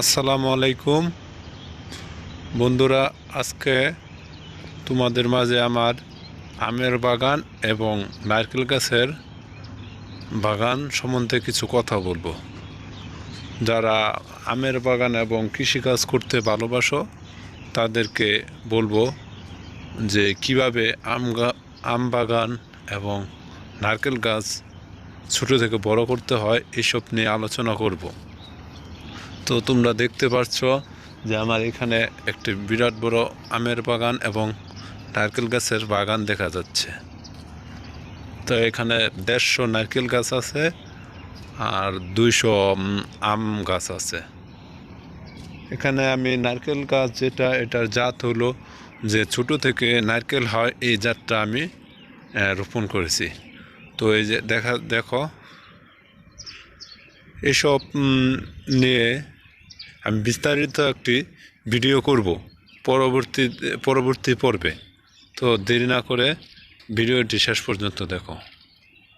আসসালামু আলাইকুম। বন্ধুরা, আজকে তোমাদের মাঝে আমার আমের বাগান এবং নারকেল গাছের বাগান সম্বন্ধে কিছু কথা বলব। যারা আমের বাগান এবং কৃষিকাজ করতে ভালোবাসো, তাদেরকে বলব যে কীভাবে আম আম বাগান এবং নারকেল গাছ ছোটো থেকে বড় করতে হয়, এসব নিয়ে আলোচনা করব। তো তোমরা দেখতে পাচ্ছ যে আমার এখানে একটি বিরাট বড় আমের বাগান এবং নারকেল গাছের বাগান দেখা যাচ্ছে। তো এখানে দেড়শো নারকেল গাছ আছে আর দুইশো আম গাছ আছে। এখানে আমি নারকেল গাছ যেটা, এটার জাত হলো যে ছোট থেকে নারকেল হয়, এই জাতটা আমি রোপণ করেছি। তো এই যে দেখা, দেখো, এসব নিয়ে আমি বিস্তারিত একটি ভিডিও করব পরবর্তী পরবর্তী পর্বে। তো দেরি না করে ভিডিওটি শেষ পর্যন্ত দেখো।